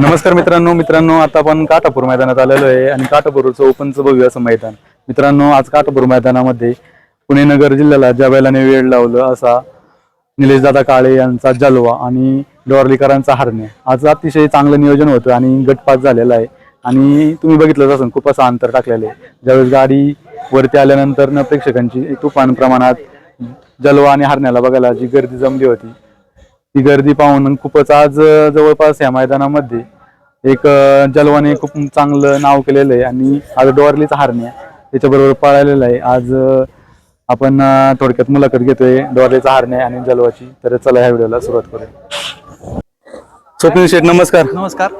नमस्कार मित्रांनो मित्रांनो आता आपण काटापूर मैदानात आलेलो आहे आणि काटापूरचं ओपनचं भव्य असं मैदान. मित्रांनो आज काटापूर मैदानामध्ये पुणे नगर जिल्ह्याला ज्या बैलाने वेळ लावलं असा निलेशदादा काळे यांचा जलवा आणि डोरलीकरांचा हरणे. आज अतिशय चांगलं नियोजन होतं आणि गटपात झालेला आहे. आणि तुम्ही बघितलंच असं खूप असं अंतर टाकलेलं आहे. ज्यावेळेस गाडी वरती आल्यानंतर न प्रेक्षकांची तुफान प्रमाणात जलवा आणि हरण्याला बघायला जी गर्दी जमली होती ती गर्दी पाहून खूपच आज जवळपास या मैदानामध्ये एक जलवाने खूप चांगलं नाव केलेलं आहे आणि आज डोरलीचा हारण्या त्याच्याबरोबर पळालेला आहे. आज आपण थोडक्यात मुलाखत घेतोय डोरलीचा हारण्या आणि जलवाची. तर चला ह्या व्हिडिओला सुरुवात करूया. स्वप्नील शेठ नमस्कार. नमस्कार.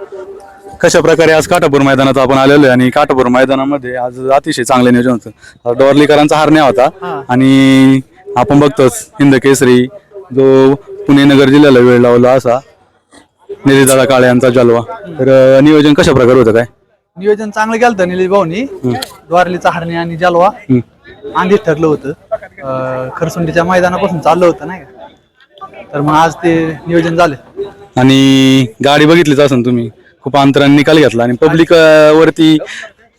कशा प्रकारे आज काटापूर मैदानात आपण आलेलो आहे आणि काटापूर मैदानामध्ये आज अतिशय चांगलं नियोजन होतं. डोरलीकरांचा हारण्या होता आणि आपण बघतोच हिंद केसरी जो पुणे नगर जिल्ह्याला वेळ लावला असा. निलेशदादा काळे यांचा जलवा. तर अं, नियोजन कशा प्रकारे होतं काय? नियोजन चांगलं केलं होतं निलेश भाऊनी. द्वारलीचा हरणे आणि जालवा. हम्म. आंधीच ठरलं होतं. अं, खरसुंडीच्या मैदानापासून चाललं होतं नाही का? तर मग आज ते नियोजन झालं. आणि गाडी बघितलीच असेल तुम्ही. खूप अंतराने निकाल घेतला आणि पब्लिक वरती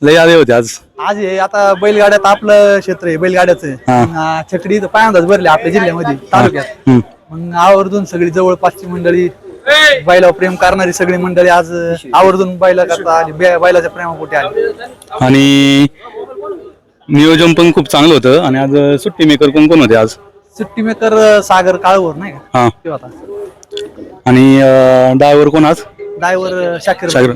लय आले होते आज. आज हे आता बैलगाड्यात आपलं क्षेत्र आहे बैलगाड्याचं. मग, अं, छकडी पायांदाच भरले आपल्या जिल्ह्यामध्ये तालुक्यात. हम्म. मग आवर्जून सगळी जवळपासची मंडळी बैलावर प्रेम करणारी सगळी मंडळी आज आवर्जून बैला करता आली बै- बैलाच्या प्रेमापोटी आली. आणि नियोजन पण खूप चांगलं होतं आणि आज सुट्टी मेकर कोण कोण होते आज? सुट्टी मेकर सागर काळवर नाही का? हा. ते होता आणि ड्रायव्हर कोण आज? ड्रायव्हर शाकीर सागर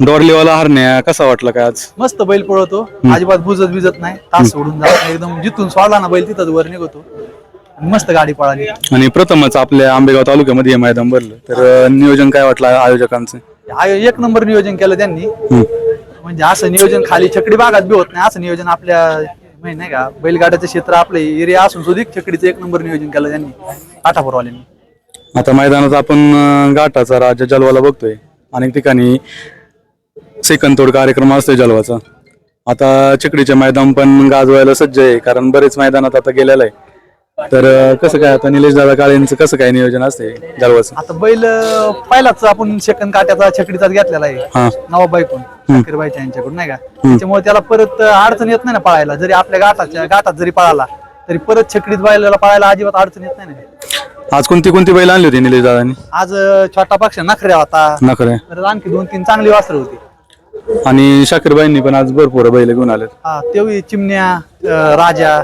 डोरलीवाला हरण्या कसा वाटला काय आज? मस्त बैल पळवतो अजिबात बुजत बिजत नाही. तास सोडून जात. नाही एकदम जिथून सोडला ना बैल तिथंच वर निघतो. मस्त गाडी पळाली. आणि प्रथमच आपल्या आंबेगाव तालुक्यामध्ये हे मैदान भरलं. तर अं, नियोजन काय वाटलं आयोजकांचं? आय- एक नंबर नियोजन केलं त्यांनी. म्हणजे असं नियोजन खाली छकडी भागात बी होत नाही. असं नियोजन आपल्या म्हणजे नाही का बैलगाड्याचं क्षेत्र आपलं एरिया असून सुद्धा छकडीचं एक नंबर नियोजन केलं त्यांनी. आठापूरवाल्यांनी आता मैदानात आपण अं, घाटाचा राजा जलवाला बघतोय. अनेक ठिकाणी सेकंद तोड कार्यक्रम असतोय जलवाचा. आता चिकडीचे मैदान पण गाजवायला सज्ज आहे. कारण बरेच मैदानात आता गेलेलं आहे. तर कसं काय आता निलेश दादा काळेंचं कसं काय नियोजन असते जलवाचं आता बैल अं, पहिलाच आपण सेकंद काट्याचा छकडीचाच घेतलेला आहे. हा. नवाब बाईकून शाकीरबाईच्या यांच्याकडून नाही का? त्याच्यामुळे त्याला परत अडचण येत नाही ना पळायला. जरी आपल्या गाठाच्या गाठात जरी पळाला तरी परत छकडीत बैलाला पळायला अजिबात अडचण येत नाही ना. आज कोणती कोणती बैल आणली होती निलेश दादानी? आज अं, छोटा पक्ष नखऱ्या होता. नखरे. परत आणखी दोन तीन चांगली वासर होती. आणि शाकीरबाईंनी पण आज भरपूर बैल घेऊन आलेत. हा तेवढी चिमण्या अं, राजा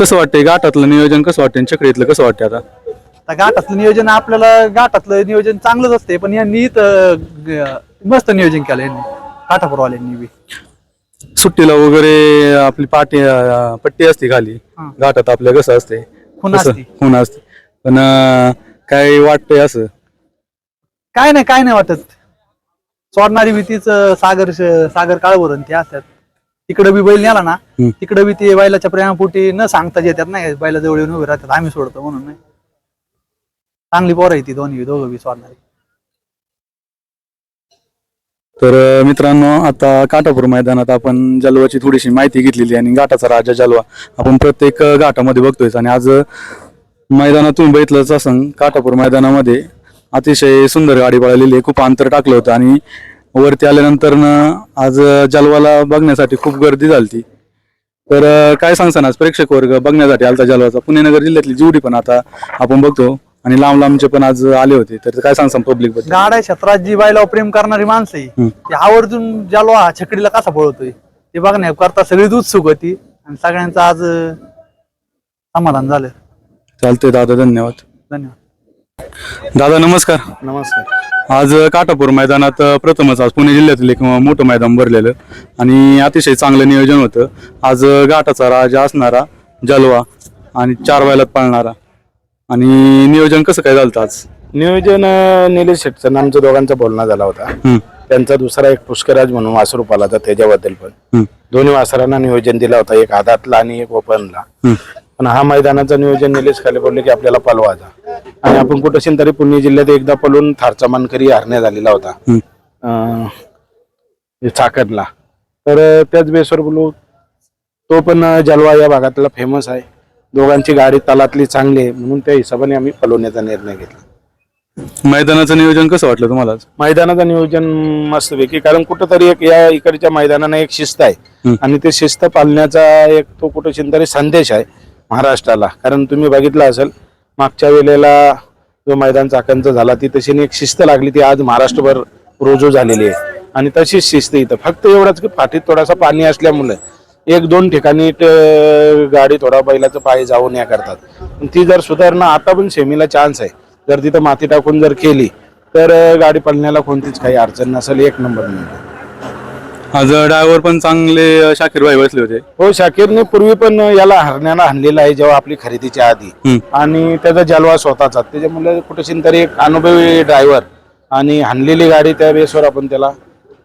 कसं वाटतंय? घाटातलं नियोजन कसं वाटतंय? आणि चकडीतलं कसं वाटतंय आता? आता घाटातलं नियोजन आपल्याला घाटातलं नियोजन चांगलंच असते पण यांनी इथं ग- मस्त नियोजन केलं यांनी काठापूरवाल्यांनी बी. सुट्टीला वगैरे आपली पाटी अं, पट्टी असते खाली. हा. घाटात आपल्या कसं असते. खून? असते. पण अं, काय वाटतंय असं? काय नाही काय नाही वाटत. सोडणारी बी तीच सागर सागर काळवर ते असतात. तिकडं बी बैल नेला ना. तिकडं बी ते बैलाच्या प्रेमापोटी न सांगता येतात नाही बैला जवळ येऊन उभे राहतात. आम्ही सोडतो म्हणून नाही. चांगली पोरं आहे ती दोन्ही दोघं बी सोडणारी. तर मित्रांनो आता काटापूर मैदानात आपण जलवाची थोडीशी माहिती घेतलेली आणि घाटाचा राजा जलवा. आपण प्रत्येक घाटामध्ये बघतोय आणि आज अं, मैदानात तुम्ही बघितलंच असं काटापूर मैदानामध्ये अतिशय सुंदर गाडी पळालेली आहे. खूप अंतर टाकलं होतं आणि वरती आल्यानंतर आज जलवाला बघण्यासाठी खूप गर्दी झाली तर काय सांगसान आज प्रेक्षक वर्ग बघण्यासाठी आलता जलवाचा? पुणे नगर जिल्ह्यातली जेवढी पण आता आपण बघतो आणि लांब लांबचे पण आज आले होते. तर काय सांगसान पब्लिकबद्दल? गाड्या क्षेत्रात जी बैलावर प्रेम करणारी माणसं आहे. ते आवर्जून ज्यालो हा छकडीला कसा पळवतोय ते बघण्या करता सगळीच उत्सुक होती आणि सगळ्यांचं आज समाधान झालं. चालतंय दादा धन्यवाद. धन्यवाद. दादा नमस्कार. नमस्कार. आज काटापूर मैदानात प्रथमच आज पुणे जिल्ह्यातील एक मोठं मैदान भरलेलं आणि अतिशय चांगलं नियोजन होतं. आज घाटाचा राजा असणारा जलवा आणि चार बैलात पाळणारा. आणि नियोजन कसं काय झालं आज? नियोजन अं, निलेश शेटचं आमच्या दोघांचा बोलणं झाला होता. हम्म, त्यांचा दुसरा एक पुष्कराज म्हणून वासरू पाला होता त्याच्याबद्दल पण. हम्म, दोन्ही वासरांना नियोजन दिला होता एक आदातला आणि एक ओपनला. हम्म. पण हा मैदानाचं नियोजन निलेश खाली बोलले की आपल्याला पलवायचा. आणि आपण कुठं तरी पुणे जिल्ह्यात एकदा पलून थारचा मानकरी हरण्यात झालेला होता. अं, चाकणला तर त्याच बेसवर बोलू तो पण जलवा या भागातला फेमस आहे. दोघांची गाडी तलातली चांगली आहे म्हणून त्या हिशोबाने आम्ही पलवण्याचा निर्णय घेतला. मैदानाचं नियोजन कसं वाटलं तुम्हाला आज? मैदानाचं नियोजन मस्तपैकी कारण कुठंतरी एक या इकडच्या मैदानानं एक शिस्त आहे. हम्म. आणि ते शिस्त पाळण्याचा एक तो कुठं तरी संदेश आहे. महाराष्ट्राला. कारण तुम्ही बघितलं असेल मागच्या वेळेला जो मैदान चाकांचा झाला ती तशी एक शिस्त लागली ती आज महाराष्ट्रभर रोजू झालेली आहे. आणि तशीच शिस्त इथं. फक्त एवढंच की पाठीत थोडासा पाणी असल्यामुळे एक दोन ठिकाणी गाडी थोडा बैलाचं पाय जाऊन या करतात. ती जर सुधारणा आता पण सेमीला चान्स आहे. जर तिथं माती टाकून जर केली तर गाडी पळण्याला कोणतीच काही अडचण नसेल. एक नंबर मिळेल आज ड्रायव्हर पण चांगले शाकीर भाई बसले होते. हो शाकीरने पूर्वी पण याला हरण्याला आणलेला आहे जेव्हा आपली खरेदीच्या आधी. आणि त्याचा जलवा स्वतःचा. त्याच्यामुळे कुठेशी तरी एक अनुभवी ड्रायव्हर आणि हाणलेली गाडी त्या बेसवर आपण त्याला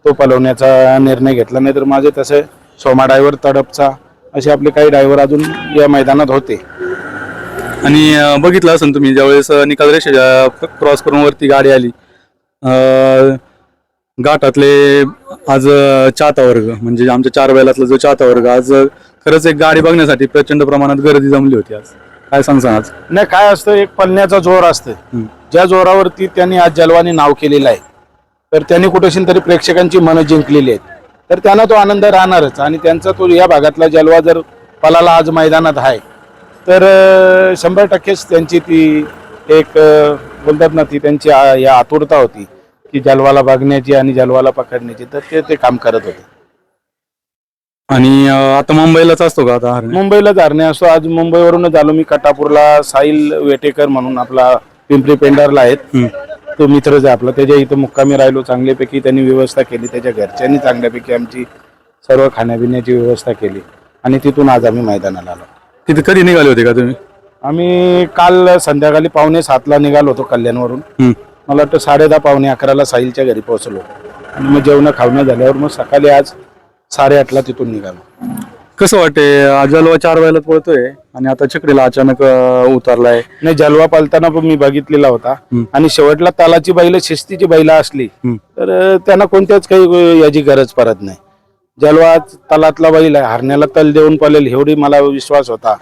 तो पलवण्याचा निर्णय घेतला. नाही तर माझे तसे सोमा ड्रायव्हर तडपचा असे आपले काही ड्रायव्हर अजून या मैदानात होते. आणि बघितलं असेल तुम्ही ज्यावेळेस निकाल रेषेच्या क्रॉस करून वरती गाडी आली घाटातले आज चाहता वर्ग म्हणजे आमच्या चार बैलातला जो चाहता वर्ग आज खरंच एक गाडी बघण्यासाठी प्रचंड प्रमाणात गर्दी जमली होती आज. काय सांगसान आज? नाही काय असतं एक पळण्याचा जोर असतं. ज्या जोरावरती त्यांनी आज जलवाने नाव केलेलं आहे तर त्यांनी कुठेशी तरी प्रेक्षकांची मनं जिंकलेली आहेत. तर त्यांना तो आनंद राहणारच आणि त्यांचा तो या भागातला जलवा जर पलाला आज मैदानात आहे तर शंभर टक्केच त्यांची ती एक बोलतात ना ती त्यांची या आतुरता होती. की जलवाला बघण्याची आणि जलवाला पकडण्याची तर ते ते काम करत होते. आणि अं, आता मुंबईलाच असतो का आता हरणे? मुंबईला धारणे असतो. आज मुंबईवरूनच आलो मी कटापूरला साहिल वेटेकर म्हणून आपला पिंपरी पेंडारला आहेत. तो मित्रच आहे आपला त्याच्या इथं मुक्कामी राहिलो चांगल्यापैकी त्यांनी व्यवस्था केली. त्याच्या घरच्यांनी चांगल्यापैकी आमची सर्व खाण्यापिण्याची व्यवस्था केली. आणि तिथून आज आम्ही मैदानाला आलो. तिथे कधी निघाले होते का तुम्ही? आम्ही काल संध्याकाळी पावणे सातला निघालो होतो कल्याणवरून. हम्म. मला वाटतं साडे दहा पावणे अकराला साहिलच्या घरी पोहोचलो. आणि मग जेवण खावणं झाल्यावर मग सकाळी आज साडेआठला तिथून निघालो. कसं वाटते अजलवा चार बैलात पळतोय आणि आता चकडीला अचानक उतरलाय. नाही जलवा पालताना पण मी बघितलेला होता. आणि शेवटला तालाची बैल शिस्तीची बैल असली. तर त्यांना कोणत्याच काही याची गरज पडत नाही. जलवा तलातला बैल आहे. हरण्याला तल देऊन पळेल एवढी मला विश्वास होता.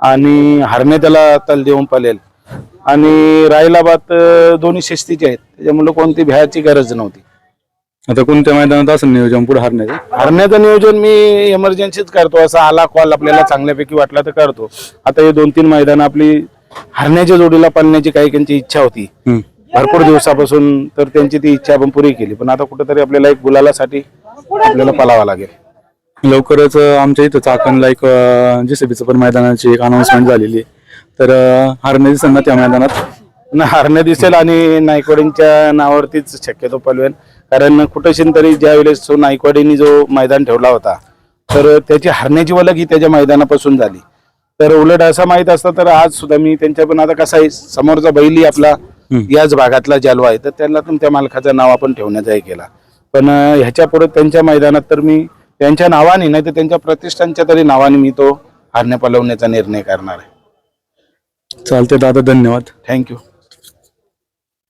आणि हरणे त्याला तल देऊन पळेल. आणि राहिला बात दोन्ही शिस्तीचे आहेत त्याच्यामुळे कोणती भ्याची गरज नव्हती. आता कोणत्या मैदानात असेल नियोजन पुढे हरण्याचं? हरण्याचं नियोजन मी इमर्जन्सीच करतो असा आला कॉल आपल्याला चांगल्यापैकी वाटला तर करतो. आता हे दोन तीन मैदान आपली हरण्याच्या जोडीला पाळण्याची काही त्यांची इच्छा होती. भरपूर दिवसापासून तर त्यांची ती इच्छा आपण पुरी केली. पण आता कुठेतरी आपल्याला एक गुलालासाठी आपल्याला पलावा लागेल. लवकरच आमच्या इथं चाकणला एक जेसीबीचं पण मैदानाची एक अनाउन्समेंट झालेली आहे. तर हरणे दिसेल ना त्या मैदानात. न हरणे दिसेल आणि नायकवाडींच्या नावावरतीच शक्यतो पलवेन कारण कुठेशी तरी ज्या वेळेस तो नायकवाडींनी जो मैदान ठेवला होता तर त्याची हरण्याची वलग ही त्याच्या मैदानापासून झाली. तर उलट असं माहीत असतं तर आज सुद्धा मी त्यांच्या पण आता कसा आहे समोरचा बैली आपला. याच भागातला जलवा आहे तर त्यांना पण त्या मालकाचं नाव आपण ठेवण्याचा हे केला. पण ह्याच्या पुढे त्यांच्या मैदानात तर मी त्यांच्या नावाने नाही तर त्यांच्या प्रतिष्ठानच्या तरी नावाने मी तो हरणे पलवण्याचा निर्णय करणार आहे. चालते दादा धन्यवाद. थँक्यू